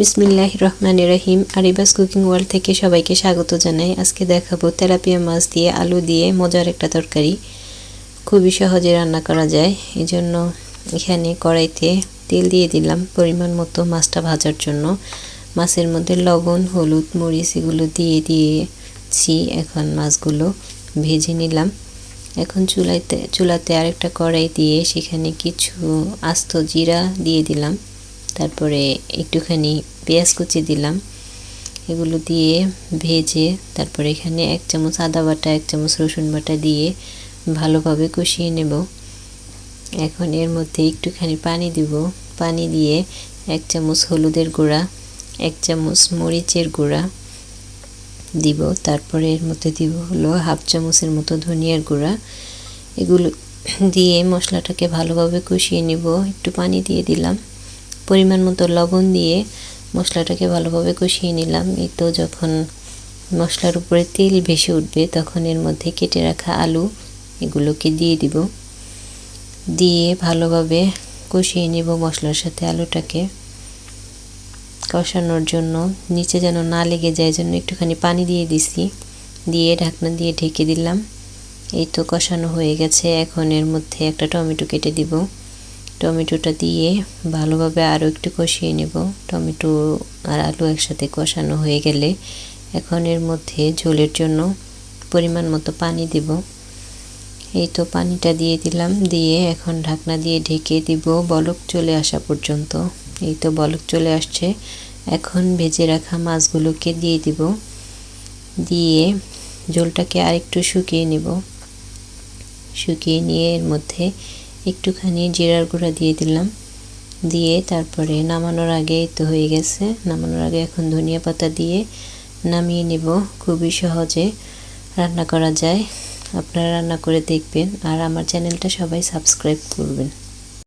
বিসমিল্লাহ রহমান রহিম। আরিবাস কুকিং ওয়ার্ল্ড থেকে সবাইকে স্বাগত জানাই। আজকে দেখাবো তেলাপিয়া মাছ দিয়ে আলু দিয়ে মজার একটা তরকারি। খুবই সহজে রান্না করা যায়। এই জন্য এখানে কড়াইতে তেল দিয়ে দিলাম পরিমাণ মতো মাছটা ভাজার জন্য। মাছের মধ্যে লবণ, হলুদ, মরিচ এগুলো দিয়ে দিয়েছি। এখন মাছগুলো ভেজে নিলাম। এখন চুলাইতে, চুলাতে আরেকটা কড়াই দিয়ে সেখানে কিছু আস্ত জিরা দিয়ে দিলাম। তারপরে একটুখানি পেঁয়াজ কুচি দিলাম। এগুলো দিয়ে ভেজে তারপরে এখানে এক চামচ আদা বাটা, এক চামচ রসুন বাটা দিয়ে ভালোভাবে কষিয়ে নেব। এখন এর মধ্যে একটুখানি পানি দিব। পানি দিয়ে এক চামচ হলুদের গুঁড়া, এক চামচ মরিচের গুঁড়া দিব। তারপরে এর মধ্যে দিব হলো হাফ চামচের মতো ধনিয়ার গুঁড়া। এগুলো দিয়ে মশলাটাকে ভালোভাবে কষিয়ে নেব। একটু পানি দিয়ে দিলাম। পরিমাণ মতো লবণ দিয়ে মশলাটাকে ভালোভাবে কষিয়ে নিলাম। এই তো যখন মশলার উপরে তেল ভেসে উঠবে, তখন এর মধ্যে কেটে রাখা আলু এগুলোকে দিয়ে দিব। দিয়ে ভালোভাবে কষিয়ে নেব মশলার সাথে আলুটাকে। কষানোর জন্য নিচে যেন না লেগে যায় জন্য একটুখানি পানি দিয়ে দিছি। দিয়ে ঢাকনা দিয়ে ঢেকে দিলাম। এই তো কষানো হয়ে গেছে। এখন এর মধ্যে একটা টমেটো কেটে দিব। টমেটোটা দিয়ে ভালোভাবে আরও একটু কষিয়ে নেব। টমেটো আর আলু একসাথে কষানো হয়ে গেলে এখন এর মধ্যে ঝোলের জন্য পরিমাণ মতো পানি দেব। এই তো পানিটা দিয়ে দিলাম, দিয়ে এখন ঢাকনা দিয়ে ঢেকে দিব বলক চলে আসা পর্যন্ত। এই তো বলক চলে আসছে। এখন ভেজে রাখা মাছগুলোকে দিয়ে দিব। দিয়ে ঝোলটাকে আরেকটু শুকিয়ে নেব। শুকিয়ে নিয়ে এর মধ্যে একটুখানি জিরার গুঁড়া দিয়ে দিলাম। দিয়ে তারপরে নামানোর আগে তো হয়ে গেছে। নামানোর আগে এখন ধনিয়া পাতা দিয়ে নামিয়ে নেব। খুবই সহজে রান্না করা যায়। আপনারা রান্না করে দেখবেন। আর আমার চ্যানেলটা সবাই সাবস্ক্রাইব করবেন।